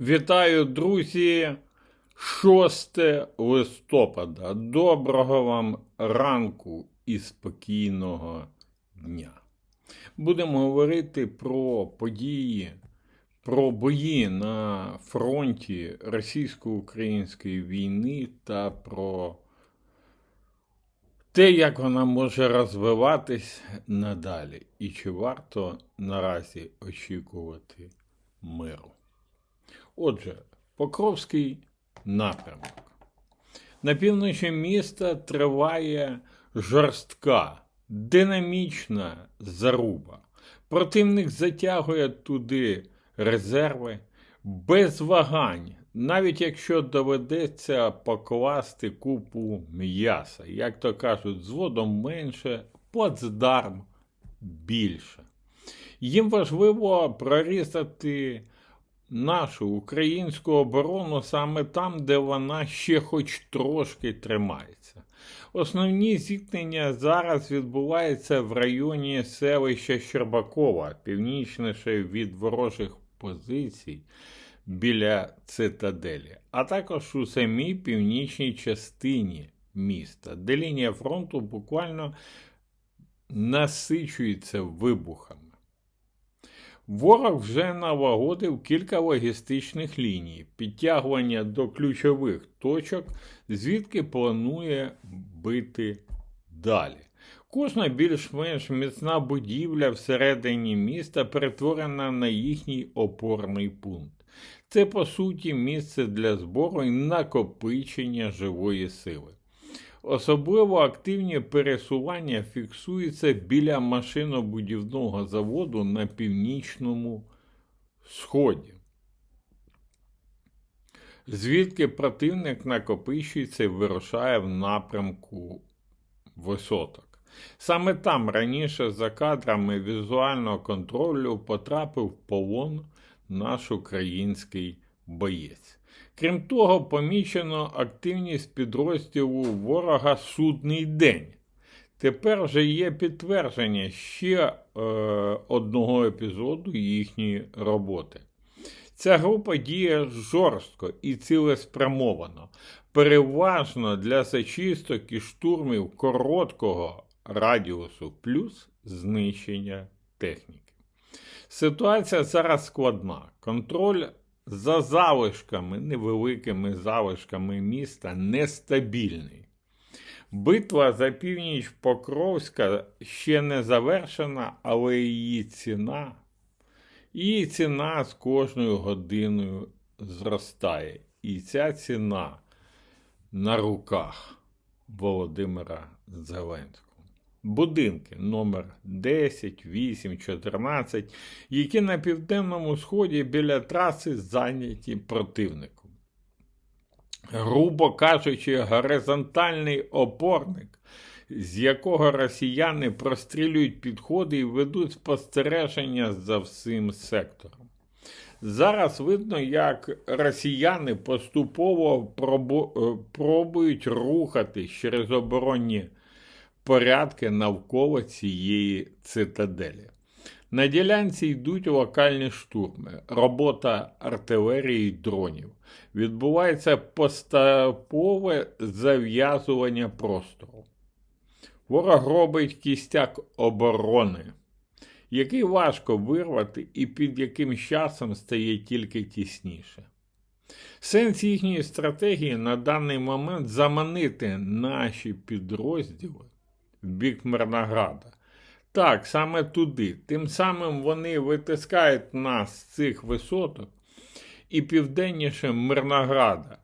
Вітаю, друзі! 6 листопада. Доброго вам ранку і спокійного дня. Будемо говорити про події, про бої на фронті російсько-української війни та про те, як вона може розвиватись надалі, і чи варто наразі очікувати миру. Отже, Покровський напрямок. На півночі міста триває жорстка, динамічна заруба. Противник затягує туди резерви без вагань, навіть якщо доведеться покласти купу м'яса, як то кажуть, зводом менше, плацдарм більше. Їм важливо прорізати нашу українську оборону саме там, де вона ще хоч трошки тримається. Основні зіткнення зараз відбуваються в районі селища Щербакова, північніше від ворожих позицій біля цитаделі, а також у самій північній частині міста, де лінія фронту буквально насичується вибухами. Ворог вже налагодив кілька логістичних ліній, підтягування до ключових точок, звідки планує бити далі. Кожна більш-менш міцна будівля всередині міста перетворена на їхній опорний пункт. Це, по суті, місце для збору і накопичення живої сили. Особливо активні пересування фіксуються біля машинобудівного заводу на північному сході, звідки противник накопичується і вирушає в напрямку висоток. Саме там раніше за кадрами візуального контролю потрапив в полон наш український боєць. Крім того, помічено активність підрозділу ворога Судний день. Тепер вже є підтвердження ще е, одного епізоду їхньої роботи. Ця група діє жорстко і цілеспрямовано, переважно для зачисток і штурмів короткого радіусу плюс знищення техніки. Ситуація зараз складна. Контроль за залишками, невеликими залишками міста нестабільний. Битва за північ Покровська ще не завершена, але її ціна, її ціна з кожною годиною зростає. І ця ціна на руках Володимира Зеленського будинки номер 10, 8, 14, які на південному сході біля траси зайняті противником. Грубо кажучи, горизонтальний опорник, з якого росіяни прострілюють підходи і ведуть спостереження за всім сектором. Зараз видно, як росіяни поступово пробують рухати через оборонні порядки навколо цієї цитаделі. На ділянці йдуть локальні штурми, робота артилерії й дронів. Відбувається поступове зав'язування простору. Ворог робить кістяк оборони, який важко вирвати і під яким часом стає тільки тісніше. Сенс їхньої стратегії на даний момент заманити наші підрозділи в бік Мирнограда. Так, саме туди. Тим самим вони витискають нас з цих висоток і південніше Мирнограда,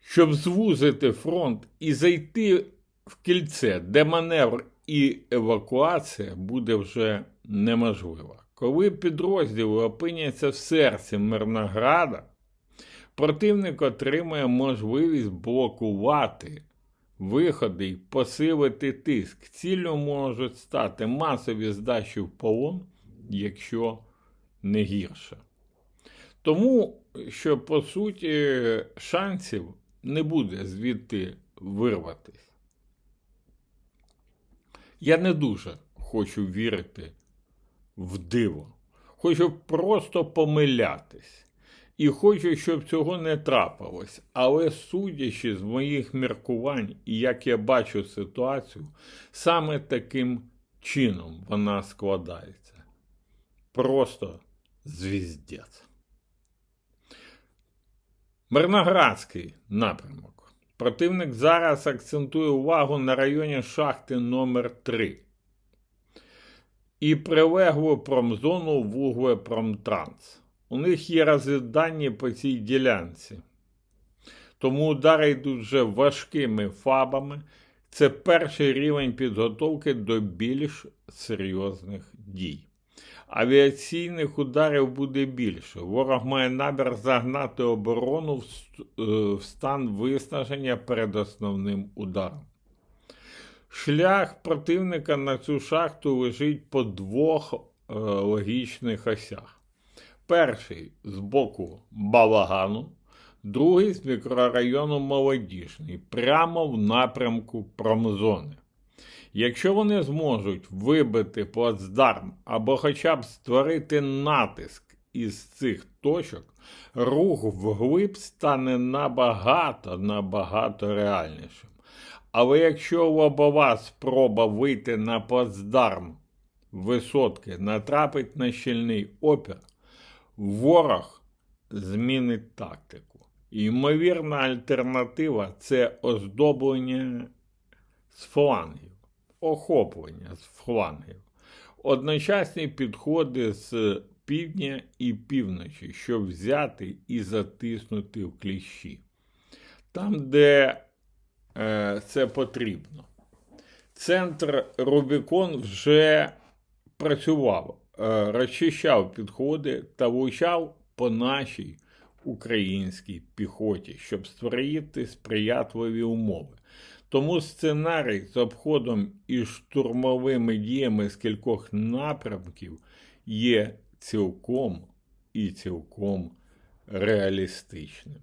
щоб звузити фронт і зайти в кільце, де маневр і евакуація буде вже неможлива. Коли підрозділи опиняться в серці Мирнограда, противник отримає можливість блокувати виходи й посилити тиск. Ціллю можуть стати масові здачі в полон, якщо не гірше. Тому що, по суті, шансів не буде звідти вирватися. Я не дуже хочу вірити в диво. Хочу просто помилятись. І хочу, щоб цього не трапилось. Але судячи з моїх міркувань і як я бачу ситуацію, саме таким чином вона складається. Просто звіздець. Мирноградський напрямок. Противник зараз акцентує увагу на районі шахти номер 3 і прилеглу промзону Вуглепромтранс. У них є розвіддані по цій ділянці. Тому удари йдуть вже важкими фабами. Це перший рівень підготовки до більш серйозних дій. Авіаційних ударів буде більше. Ворог має намір загнати оборону в е, стан виснаження перед основним ударом. Шлях противника на цю шахту лежить по двох е, логічних осях. Перший з боку Балагану, другий з мікрорайону Молодіжний, прямо в напрямку промзони. Якщо вони зможуть вибити плацдарм або хоча б створити натиск із цих точок, рух вглиб стане набагато набагато реальнішим. Але якщо лобова спроба вийти на плацдарм висотки натрапить на щільний опір, ворог змінить тактику. Ймовірна альтернатива це оздоблення з флангів, охоплення з флангів, одночасні підходи з півдня і півночі, щоб взяти і затиснути в кліщі. Там, де е, це потрібно. Центр Рубікон вже працював, розчищав підходи та влучав по нашій українській піхоті, щоб створити сприятливі умови. Тому сценарій з обходом і штурмовими діями з кількох напрямків є цілком і цілком реалістичним.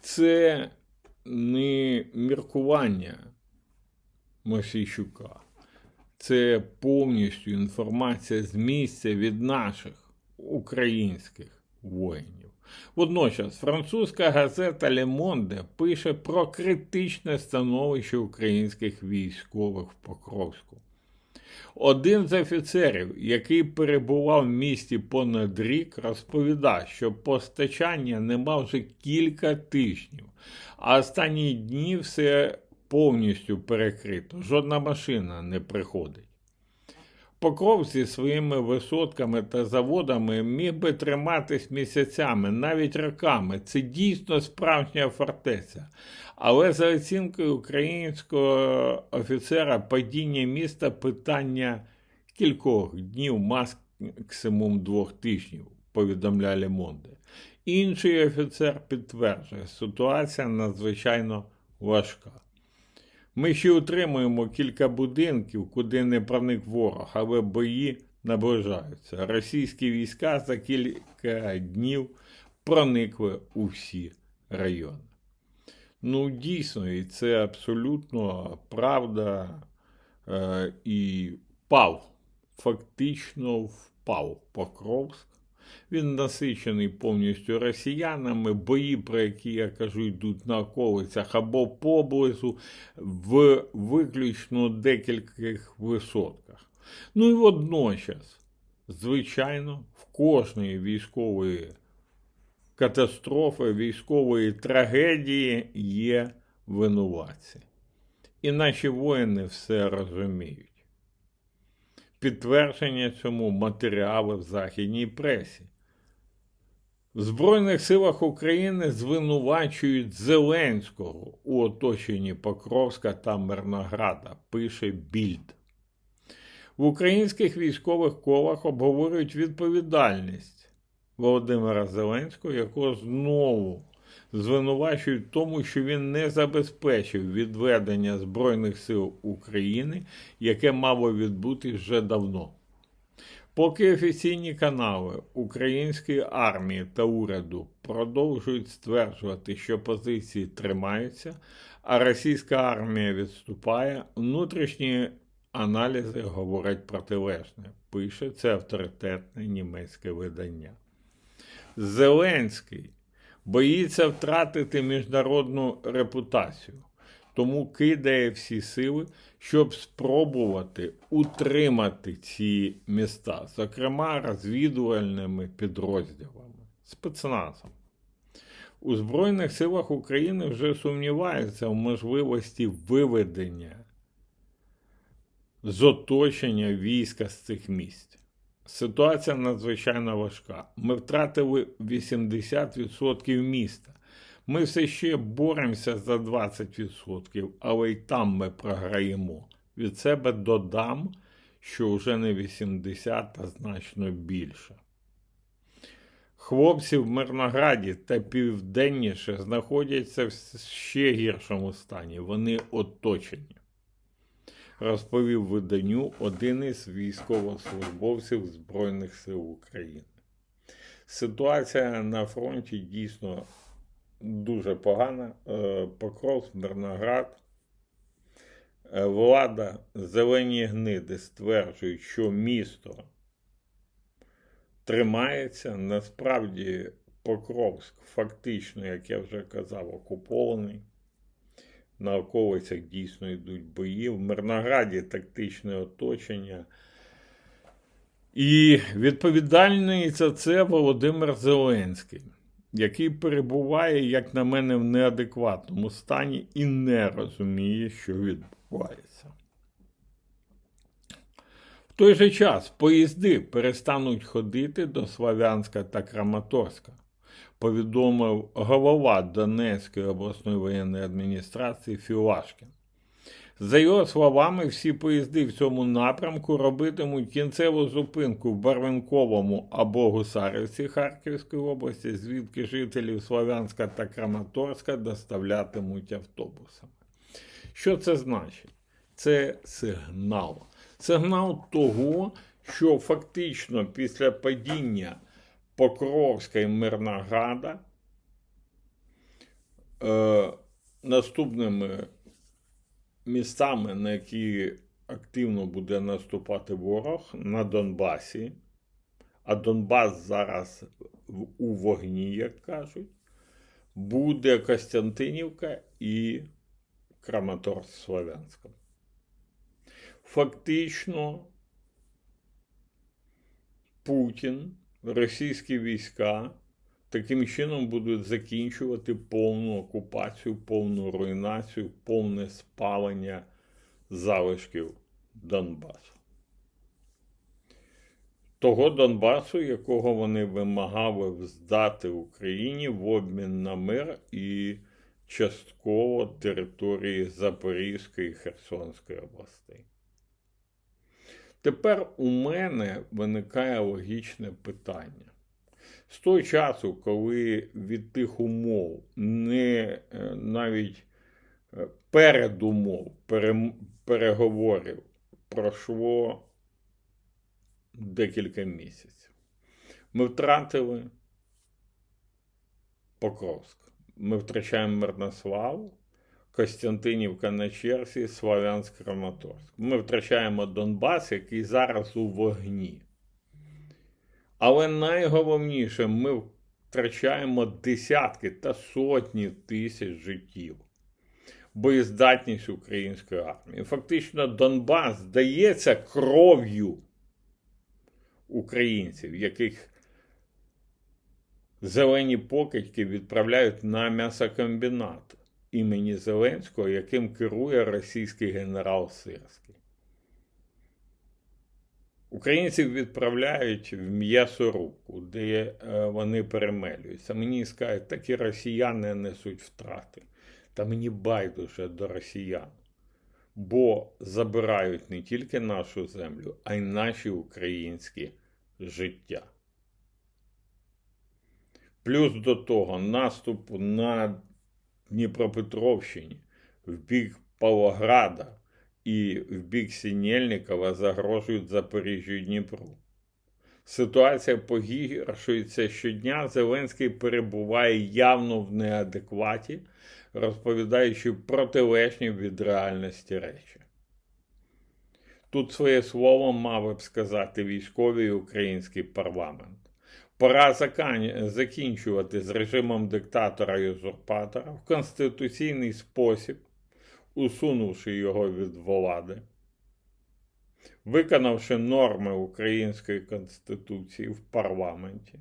Це не міркування Мосійчука, це повністю інформація з місця від наших українських воїнів. Водночас французька газета Le Monde пише про критичне становище українських військових в Покровську. Один з офіцерів, який перебував в місті понад рік, розповідав, що постачання нема вже кілька тижнів, а останні дні все повністю перекрито. Жодна машина не приходить. Покров зі своїми висотками та заводами міг би триматись місяцями, навіть роками. Це дійсно справжня фортеця. Але за оцінкою українського офіцера, падіння міста питання кількох днів, максимум двох тижнів, повідомляє Monde. Інший офіцер підтверджує, ситуація надзвичайно важка. Ми ще утримуємо кілька будинків, куди не проник ворог, але бої наближаються. Російські війська за кілька днів проникли у всі райони. Ну, дійсно, і це абсолютно правда. Е, і впав, фактично впав Покровськ. Він насичений повністю росіянами. Бої, про які я кажу, йдуть на околицях або поблизу в виключно декількох висотках. Ну і водночас, звичайно, в кожної військової катастрофи, військової трагедії є винуватці. І наші воїни все розуміють. Підтвердження цьому матеріали в західній пресі. В Збройних силах України звинувачують Зеленського у оточенні Покровська та Мирнограда, пише Більд. В українських військових колах обговорюють відповідальність Володимира Зеленського, якого знову звинувачують в тому, що він не забезпечив відведення Збройних сил України, яке мало відбути вже давно. Поки офіційні канали української армії та уряду продовжують стверджувати, що позиції тримаються, а російська армія відступає, внутрішні аналізи говорять протилежне, пише це авторитетне німецьке видання. Зеленський боїться втратити міжнародну репутацію, тому кидає всі сили, щоб спробувати утримати ці міста, зокрема розвідувальними підрозділами, спецназом. У Збройних силах України вже сумніваються в можливості виведення з оточення війська з цих місць. Ситуація надзвичайно важка. Ми втратили 80% міста. Ми все ще боремося за 20%, але й там ми програємо. Від себе додам, що вже не 80, а значно більше. Хлопці в Мирнограді та південніше знаходяться в ще гіршому стані. Вони оточені розповів виданню один із військовослужбовців Збройних сил України. Ситуація на фронті дійсно дуже погана. Е, Покров, Мирноград. Е, влада, зелені гниди стверджують, що місто тримається. Насправді Покровськ фактично, як я вже казав, окупований на околицях дійсно йдуть бої. В Мирнограді тактичне оточення. І відповідальний за це Володимир Зеленський, який перебуває, як на мене, в неадекватному стані і не розуміє, що відбувається. В той же час поїзди перестануть ходити до Славянська та Краматорська повідомив голова Донецької обласної воєнної адміністрації Філашкін. За його словами, всі поїзди в цьому напрямку робитимуть кінцеву зупинку в Барвинковому або Гусарівці Харківської області, звідки жителів Слов'янська та Краматорська доставлятимуть автобусами. Що це значить? Це сигнал. Сигнал того, що фактично після падіння Покровська і Мирнограда. Е, Наступними містами, на які активно буде наступати ворог на Донбасі, а Донбас зараз у вогні, як кажуть, буде Костянтинівка і Краматорськ Слов'янська. Фактично, Путін російські війська таким чином будуть закінчувати повну окупацію, повну руйнацію, повне спалення залишків Донбасу. Того Донбасу, якого вони вимагали здати Україні в обмін на мир і частково території Запорізької і Херсонської областей. Тепер у мене виникає логічне питання. З того часу, коли від тих умов не е, навіть е, передумов переговорів пройшло декілька місяців. Ми втратили Покровськ. Ми втрачаємо Мирнославу, Костянтинівка на черзі, Славянськ Краматорськ. Ми втрачаємо Донбас, який зараз у вогні. Але найголовніше, ми втрачаємо десятки та сотні тисяч життів. Боєздатність української армії. Фактично, Донбас здається кров'ю українців, яких зелені покидьки відправляють на м'ясокомбінати імені Зеленського, яким керує російський генерал Сирський. Українців відправляють в м'ясорубку, де е, вони перемелюються. Мені скажуть, так і росіяни несуть втрати. Та мені байдуже до росіян. Бо забирають не тільки нашу землю, а й наші українські життя. Плюс до того наступ на Дніпропетровщині, в бік Павлограда і в бік Сінєльникова загрожують Запоріжжю і Дніпру. Ситуація погіршується щодня. Зеленський перебуває явно в неадекваті, розповідаючи протилежні від реальності речі. Тут своє слово мав би сказати військовий український парламент. Пора закінчувати з режимом диктатора і узурпатора в конституційний спосіб, усунувши його від влади, виконавши норми Української Конституції в парламенті,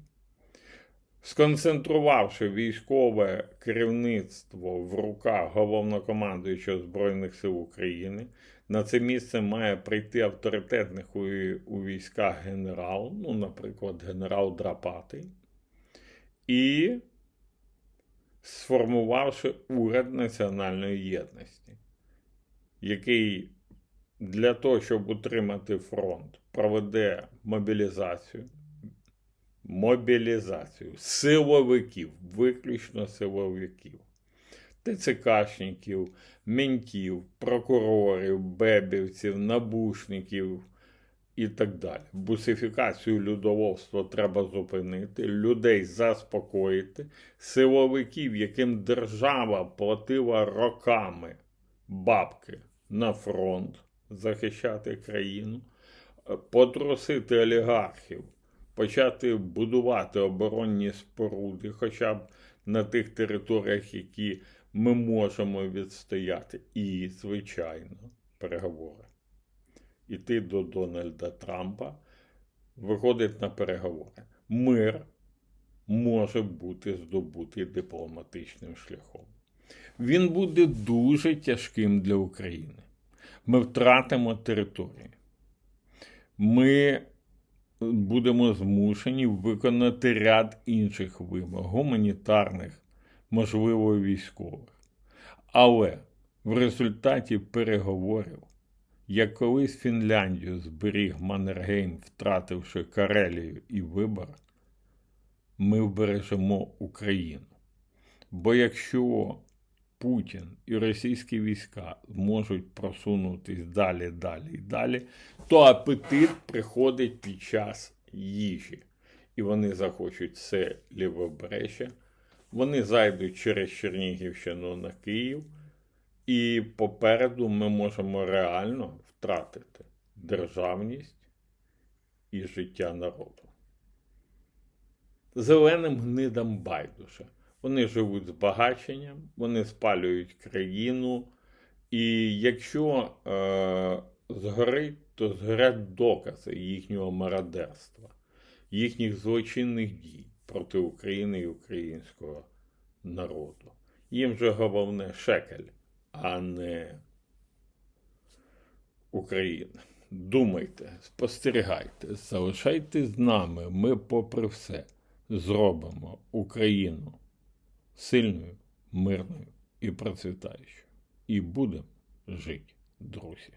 сконцентрувавши військове керівництво в руках головнокомандуючого Збройних сил України. На це місце має прийти авторитетних у, у військах генерал, ну, наприклад, генерал Драпатий, і сформувавши уряд національної єдності, який для того, щоб утримати фронт, проведе мобілізацію, мобілізацію силовиків, виключно силовиків. ТЦКшників, ментів, прокурорів, бебівців, набушників і так далі. Бусифікацію людоловства треба зупинити, людей заспокоїти, силовиків, яким держава платила роками бабки на фронт захищати країну, потрусити олігархів, почати будувати оборонні споруди, хоча б на тих територіях, які ми можемо відстояти. І, звичайно, переговори. Іти до Дональда Трампа, виходить на переговори. Мир може бути здобутий дипломатичним шляхом. Він буде дуже тяжким для України. Ми втратимо території. Ми будемо змушені виконати ряд інших вимог, гуманітарних, можливо, військових. Але в результаті переговорів, як колись Фінляндію зберіг Маннергейм, втративши Карелію і вибор, ми вбережемо Україну. Бо якщо Путін і російські війська зможуть просунутись далі, далі і далі, то апетит приходить під час їжі. І вони захочуть все лівобережжя, вони зайдуть через Чернігівщину на Київ, і попереду ми можемо реально втратити державність і життя народу. Зеленим гнидам байдуже. Вони живуть збагаченням, вони спалюють країну. І якщо е, згорить, то згорять докази їхнього мародерства, їхніх злочинних дій проти України і українського народу. Їм же головне шекель, а не Україна. Думайте, спостерігайте, залишайтесь з нами. Ми, попри все, зробимо Україну сильною, мирною і процвітаючою. І будемо жити, друзі.